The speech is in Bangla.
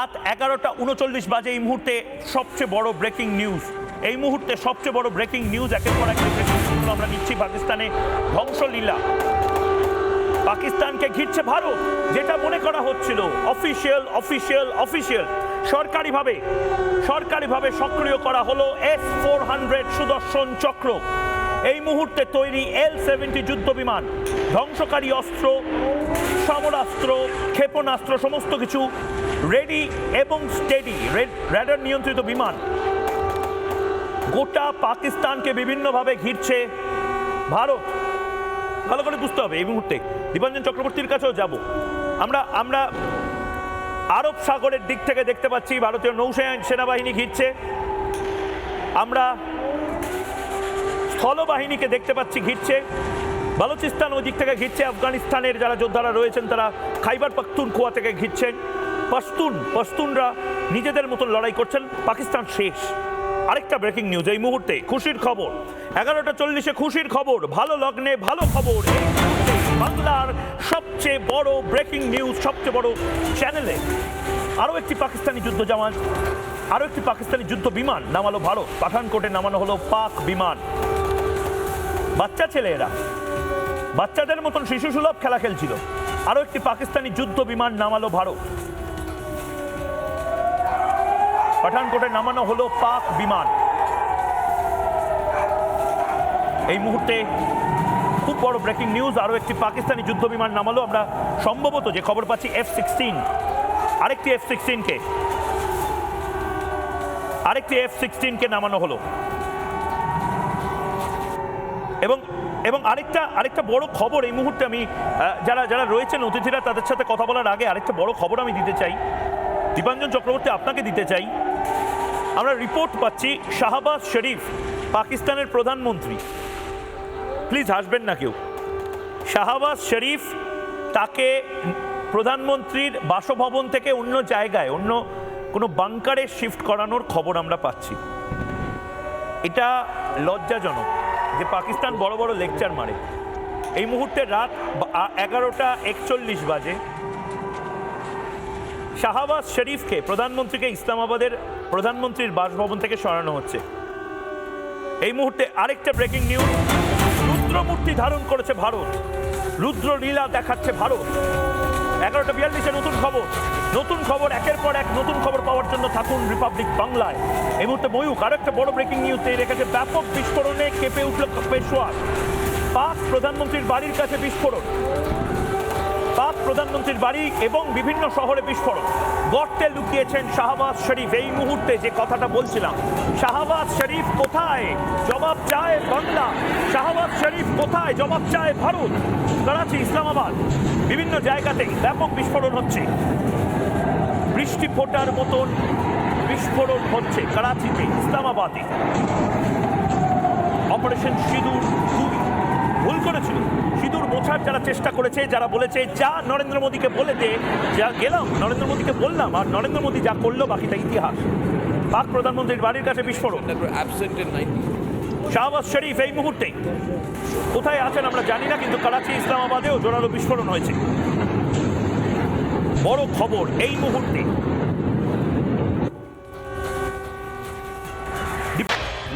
রাত এগারোটা উনচল্লিশ বাজে এই মুহূর্তে সবচেয়ে বড় ব্রেকিং নিউজ এই মুহূর্তে সবচেয়ে বড় ব্রেকিং নিউজ একের পর এক ব্রেকিং নিউজ আমরা নিচ্ছি পাকিস্তানে ধ্বংসলীলা। পাকিস্তানকে ঘিরছে ভারত, যেটা মনে করা হচ্ছিল অফিসিয়াল অফিসিয়াল অফিসিয়াল সরকারিভাবে সরকারিভাবে সক্রিয় করা হলো এস ফোর হান্ড্রেড সুদর্শন চক্র। এই মুহূর্তে তৈরি এল সেভেন্টি যুদ্ধ বিমান, ধ্বংসকারী অস্ত্র, সমরাস্ত্র, ক্ষেপণাস্ত্র, সমস্ত কিছু রেডি এবং স্টেডি রেডার নিয়ন্ত্রিত বিমান। গোটা পাকিস্তানকে বিভিন্নভাবে ঘিরছে ভারত। ভালো করে বুঝতে হবে এই মুহূর্তে। দীপাঞ্জন চক্রবর্তীর কাছেও যাব। আমরা আমরা আরব সাগরের দিক থেকে দেখতে পাচ্ছি, ভারতীয় নৌসেনা সেনাবাহিনী ঘিরছে। আমরা স্থলবাহিনীকে দেখতে পাচ্ছি ঘিরছে। বালুচিস্তান ওই দিক থেকে ঘিরছে। আফগানিস্তানের যারা যোদ্ধারা রয়েছেন, তারা খাইবার পাখতুনখোয়া থেকে ঘিরছেন। পশতুন, পশতুনরা নিজেদের মতন লড়াই করছেন। পাকিস্তান শেষ। আরেকটা ব্রেকিং নিউজ এই মুহূর্তে খুশির খবর। এগারোটা চল্লিশে খুশির খবর। ভালো লগ্নে ভালো খবর। বাংলার সবচেয়ে বড় ব্রেকিং নিউজ সবচেয়ে বড় চ্যানেলে আরও একটি পাকিস্তানি যুদ্ধ জাহাজ আরও একটি পাকিস্তানি যুদ্ধ বিমান নামালো ভারত। পাঠানকোটে নামানো হলো পাক বিমান। বাচ্চা ছেলে এরা বাচ্চাদের মতন শিশু সুলভ খেলা খেলছিল। আরও একটি পাকিস্তানি যুদ্ধ বিমান নামালো ভারত। পাঠানকোটে নামানো হলো পাক বিমান। এই মুহূর্তে খুব বড় ব্রেকিং নিউজ আরও একটি পাকিস্তানি যুদ্ধ বিমান নামালো। আমরা সম্ভবত যে খবর পাচ্ছি এফ সিক্সটিন আরেকটি এফ সিক্সটিনকে আরেকটি এফ সিক্সটিনকে নামানো হলো। এবং এবং আরেকটা আরেকটা বড় খবর এই মুহূর্তে আমি যারা যারা রয়েছেন অতিথিরা তাদের সাথে কথা বলার আগে আরেকটা বড় খবর আমি দিতে চাই। দীপাঞ্জন চক্রবর্তী, আপনাকে দিতে চাই। আমরা রিপোর্ট পাচ্ছি শাহবাজ শরীফ, পাকিস্তানের প্রধানমন্ত্রী। প্লিজ হাসবেন না কেউ। শাহবাজ শরীফ তাকে প্রধানমন্ত্রীর বাসভবন থেকে অন্য জায়গায়, অন্য কোনো বাংকারে শিফট করানোর খবর আমরা পাচ্ছি। এটা লজ্জাজনক। যে পাকিস্তান বড় বড় লেকচার মারে। এই মুহূর্তে রাত এগারোটা একচল্লিশ বাজে। শাহাবাজ শরীফকে প্রধানমন্ত্রীকে ইসলামাবাদের প্রধানমন্ত্রীর বাসভবন থেকে সরানো হচ্ছে। এই মুহূর্তে আরেকটা ব্রেকিং নিউজ রুদ্রমূর্তি ধারণ করেছে ভারত। রুদ্র লীলা দেখাচ্ছে ভারত। এগারোটা বিয়াল্লিশে নতুন খবর। নতুন খবর, একের পর এক নতুন খবর পাওয়ার জন্য থাকুন রিপাবলিক বাংলায়। এই মুহূর্তে ময়ূক আরেকটা বড় ব্রেকিং নিউজ এই রেখেছে, ব্যাপক বিস্ফোরণে কেঁপে উঠল পেশোয়ার পাক প্রধানমন্ত্রীর বাড়ির কাছে বিস্ফোরণ। প্রধানমন্ত্রীর বাড়ি এবং বিভিন্ন শহরে বিস্ফোরণ। গর্তে লুকিয়েছেন শাহবাজ শরীফ। এই মুহূর্তে যে কথাটা বলছিলাম, শাহবাজ শরীফ কোথায়? জবাব চায় বাংলা। শাহবাজ শরীফ কোথায়? জবাব চায় ভারত। করাচি, ইসলামাবাদ। বিভিন্ন জায়গাতে ব্যাপক বিস্ফোরণ হচ্ছে। বৃষ্টি ফোটার মতন বিস্ফোরণ হচ্ছে করাচিতে, ইসলামাবাদে। অপারেশন সিঁদুর ভুল করেছিল। মোছার যারা চেষ্টা করেছে, যারা বলেছে, যা নরেন্দ্র মোদীকে বলে দে, যা গেলাম, নরেন্দ্র মোদীকে বললাম, আর নরেন্দ্র মোদী যা করল, বাকিটা ইতিহাস। পাক প্রধানমন্ত্রীর বাড়ির কাছে বিস্ফোরণ that were absent in 90. Shahbaz শরীফ এই মুহূর্তে। কোথায় আছেন আমরা জানি না, কিন্তু করাচি, ইসলামাবাদেও জোরালো বিস্ফোরণ হয়েছে। বড় খবর, এই মুহূর্তে।